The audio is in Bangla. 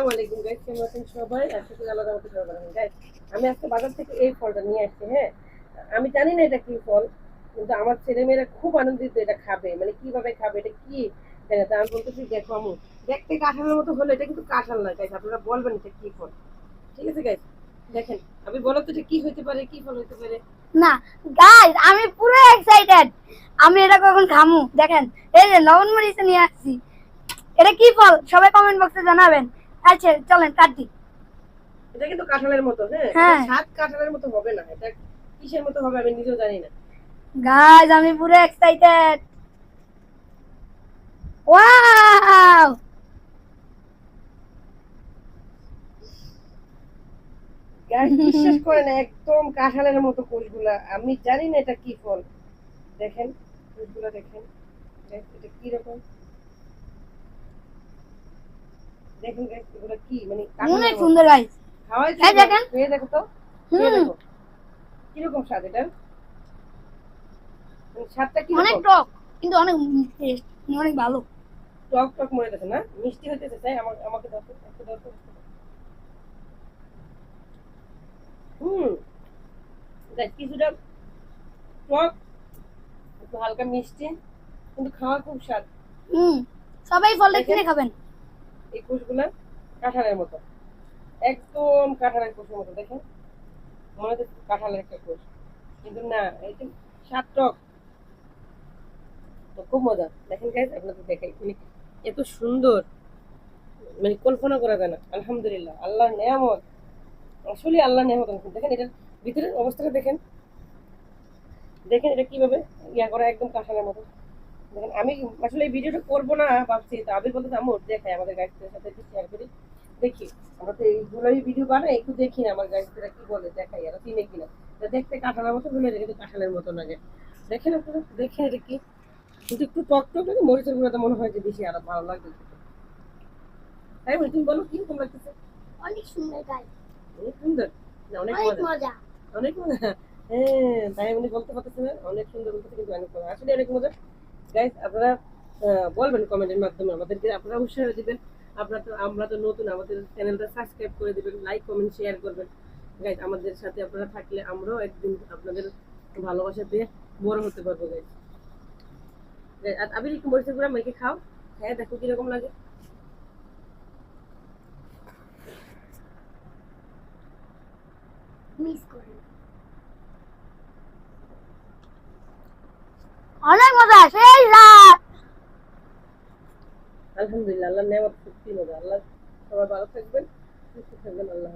আসসালামু আলাইকুম গাইস কেমন আছেন সবাই? আশা করি আল্লাহর রহমতে সবাই আছেন। আমি আজকে বাজার থেকে এই ফলটা নিয়ে আসছি হ্যাঁ? আমি জানি না এটা কি ফল, কিন্তু আমার ছেলে মেয়েরা খুব আনন্দিত এটা খাবে মানে কীভাবে খাবে, এটা কি? হ্যাঁ তা আমি বলতেছি, দেখো আমু দেখতে কাঁঠালের মতো হলো এটা কিন্তু কাঁঠাল না গাইস আপনারা বলবেন এটা কি ফল। ঠিক আছে গাইস দেখেন, আমি বলো তো এটা কি হতে পারে, কি ফল হতে পারে। না গাইস আমি পুরো এক্সাইটেড আমি এটা কখন খামু? দেখেন, এই যে লবণ মরিচ নিয়ে আসছি। এটা কি ফল? সবাই কমেন্ট বক্সে জানাবেন। আচ্ছা চলেন কাটি এটা কিন্তু কাঁঠালের মতো হ্যাঁ? হ্যাঁ। স্বাদ কাঁঠালের মতো হবে না এটা কিসের মতো হবে আমি নিজেও জানি না। গাইস আমি পুরো এক্সাইটেড ওয়াও বিশ্বাস করে না একদম কাঁঠালের মতো কোষগুলা। আমি জানি না এটা কি ফল। দেখেন কোষগুলা দেখেন। দেখ, এটা কি দেখেন guys, এগুলা কি? মানে অনেক সুন্দর গাইস খাওয়াই এই দেখেন। খেয়ে দেখো তো। খেয়ে দেখো। কীরকম স্বাদ এটা মানে স্বাদটা কি অনেক টক কিন্তু অনেক টেস্ট অনেক ভালো। টক টক মনে গেছে না? মিষ্টি হইতেছে তাই আমাকে আমাকে দাও একটু দাও হুম। দেখ কিছুটা টক একটু হালকা মিষ্টি কিন্তু খাওয়া খুব স্বাদ। হুম। সবাই ফলটা দেখেন। কিনে খাবেন। এই কাঁঠালের মতো। একদম কাঁঠালের মতো, দেখেন? মনে হচ্ছে কাঁঠালের একটা কিন্তু না এটা স্বাদ টক তো খুব মজা। দেখেন গাইজ আপনাদের দেখাই। মানে এত সুন্দর। মানে কল্পনা করা যায় না। আলহামদুলিল্লাহ, আল্লাহর নেয়ামত। আসলে আল্লাহ নেয়ামত। দেখেন, এটার ভিতরের অবস্থাটা দেখেন। দেখেন এটা কীভাবে ইয়া করা, একদম কাঁঠালের মতো। দেখেন আমি আসলে এই ভিডিওটা করব না ভাবছি তো আবির বলতে আমর দেখাই আমাদের গাইডদের সাথে একটু শেয়ার করি। দেখি আমরা তো এইগুলোই ভিডিও বানাই একটু দেখি না আমার গাইডরা কি বলে দেখাই আর চিনে কিনা। দেখতে কাঁঠালের মতো বলে কিন্তু কাঁঠালের মতো লাগে। দেখেন আপনারা দেখেন এটা কি। কিন্তু একটু টক টক লাগে মরিচের গুঁড়াটা মনে হয় যে বেশি আরও ভালো লাগবে তাই বলি তুমি বলো কি রকম লাগতেছে? অনেক সুন্দর গাইস অনেক সুন্দর? না অনেক মজা। অনেক মজা? হ্যাঁ তাই উনি বলতে পারতেছে না অনেক সুন্দর বলতেছে কিন্তু অনেক মজা। আসলে অনেক মজা। গাইস আপনারা বলবেন কমেন্টের মাধ্যমে আমাদেরকে। আপনারা উৎসাহ দিবেন। আপনারা তো, আমরা তো নতুন, আমাদের চ্যানেলটা সাবস্ক্রাইব করে দিবেন লাইক কমেন্ট শেয়ার করবেন। গাইস আমাদের সাথে আপনারা থাকলে আমরাও একদিন আপনাদের ভালোবাসা পেয়ে বড় হতে পারব গাইস আর আমি একটু মরিচের গুঁড়া মেখে খাও। হ্যাঁ দেখো কীরকম লাগে। মিস করি। অনেক মজা সেই রাত। আলহামদুলিল্লাহ আল্লাহ নেওয়ার সত্যি মজা। আল্লাহ সবাই ভালো থাকবেন, সুস্থ থাকবেন, আল্লাহ